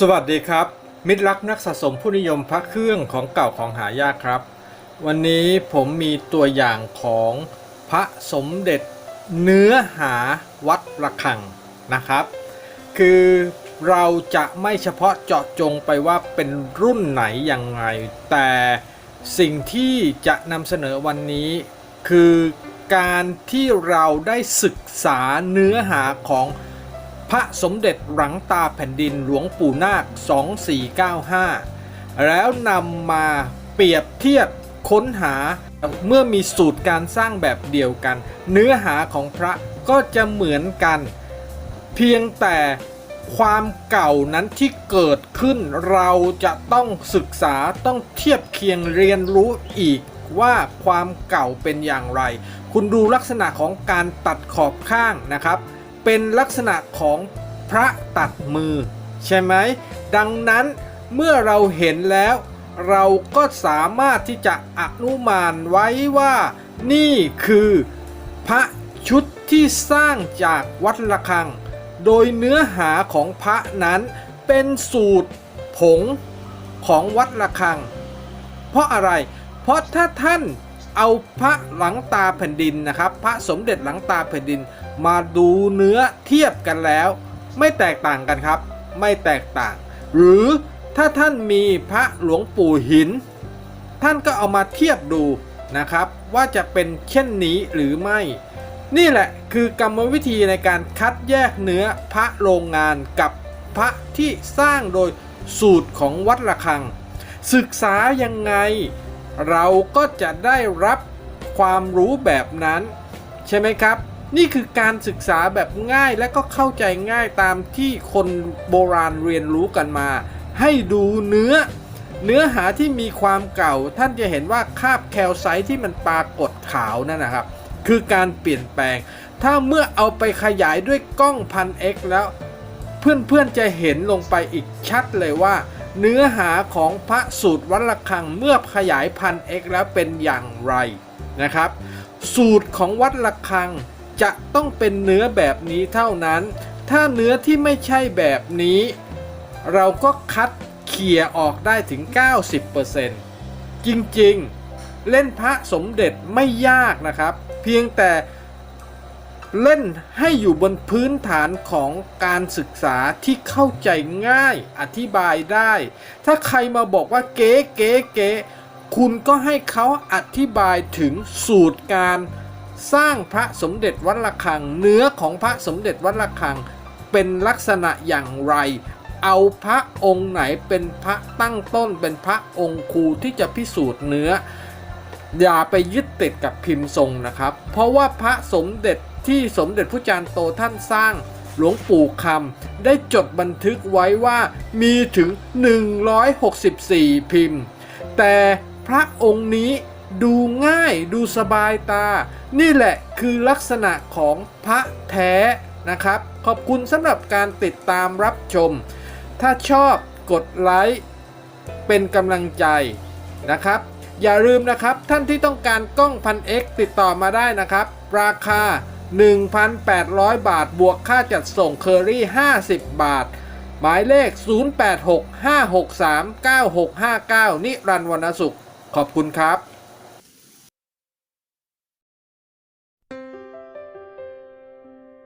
สวัสดีครับ มิตรรักนักสะสมผู้นิยมพระเครื่องของเก่าของหายากครับ วันนี้ผมมีตัวอย่างของพระสมเด็จเนื้อหาวัดระฆังนะครับ คือเราจะไม่เฉพาะเจาะจงไปว่าเป็นรุ่นไหนอย่างไรแต่สิ่งที่จะนำเสนอวันนี้ คือการที่เราได้ศึกษาเนื้อหาของพ ระสมเด็จหลังตาแผ่นดินหลวงปู่นาค 2495 แล้วนำมาเปรียบเทียบค้นหาเมื่อมีสูตรการสร้างแบบเดียวกัน เนื้อหาของพระก็จะเหมือนกัน เพียงแต่ความเก่านั้นที่เกิดขึ้นเราจะต้องศึกษาต้องเทียบเคียงเรียนรู้อีกว่าความเก่าเป็นอย่างไร คุณดูลักษณะของการตัดขอบข้างนะครับ เป็นลักษณะของพระตัดมือ ใช่ไหม ดังนั้นเมื่อเราเห็นแล้ว เราก็สามารถที่จะอนุมานไว้ว่า นี่คือพระชุดที่สร้างจากวัดระฆัง โดยเนื้อหาของพระนั้นเป็นสูตรผงของวัดระฆัง เพราะอะไร เพราะถ้าท่าน เอาพระหลังตาแผ่นดินนะครับ พระสมเด็จหลังตาแผ่นดิน มาดูเนื้อเทียบกันแล้ว ไม่แตกต่างกันครับ ไม่แตกต่าง หรือถ้าท่านมีพระหลวงปู่หิน ท่านก็เอามาเทียบดูนะครับ ว่าจะเป็นเช่นนี้หรือไม่ นี่แหละคือกรรมวิธีในการคัดแยกเนื้อพระโรงงานกับพระที่สร้างโดยสูตรของวัดระฆัง ศึกษายังไง เราก็จะได้รับความรู้แบบนั้น ใช่ไหมครับ นี่คือการศึกษาแบบง่ายและก็เข้าใจง่ายตามที่คนโบราณเรียนรู้กันมา ให้ดูเนื้อ เนื้อหาที่มีความเก่า ท่านจะเห็นว่าคาบแคลไซต์ที่มันปรากฏขาวนั่นนะครับ คือการเปลี่ยนแปลง ถ้าเมื่อเอาไปขยายด้วยกล้องพัน X แล้ว เพื่อนๆจะเห็นลงไปอีกชัดเลยว่า เนื้อหาของพระสูตรวัดระฆังเมื่อขยายพัน X แล้วเป็นอย่างไรนะครับ สูตรของวัดระฆังจะต้องเป็นเนื้อแบบนี้เท่านั้น ถ้าเนื้อที่ไม่ใช่แบบนี้ เราก็คัดเขี่ยออกได้ถึง 90%จริงๆ เล่นพระสมเด็จไม่ยากนะครับ เพียงแต่ เล่นให้อยู่บนพื้นฐานของการศึกษาที่เข้าใจง่ายอธิบายได้ ถ้าใครมาบอกว่าเก๋เก๋เก๋คุณก็ให้เขาอธิบายถึงสูตรการสร้างพระสมเด็จวัดระฆัง เนื้อของพระสมเด็จวัดระฆัง เป็นลักษณะอย่างไร เอาพระองค์ไหนเป็นพระตั้งต้นเป็นพระองค์ครูที่จะพิสูจน์เนื้อ อย่าไปยึดติดกับพิมพ์ทรงนะครับ เพราะว่าพระสมเด็จ ที่สมเด็จพระจารย์โตท่านสร้าง หลวงปู่คำได้จดบันทึกไว้ว่ามีถึง 164 พิมพ์ แต่พระองค์นี้ดูง่ายดูสบายตา นี่แหละคือลักษณะของพระแท้นะครับ ขอบคุณสำหรับการติดตามรับชม ถ้าชอบกดไลค์เป็นกำลังใจนะครับ อย่าลืมนะครับท่านที่ต้องการกล้องพัน X ติดต่อมาได้นะครับ ราคา 1,800 บาท บวกค่าจัดส่งเคอรี่ 50 บาท หมายเลข 0865639659 นิรันดร์วรรณสุข ขอบคุณครับ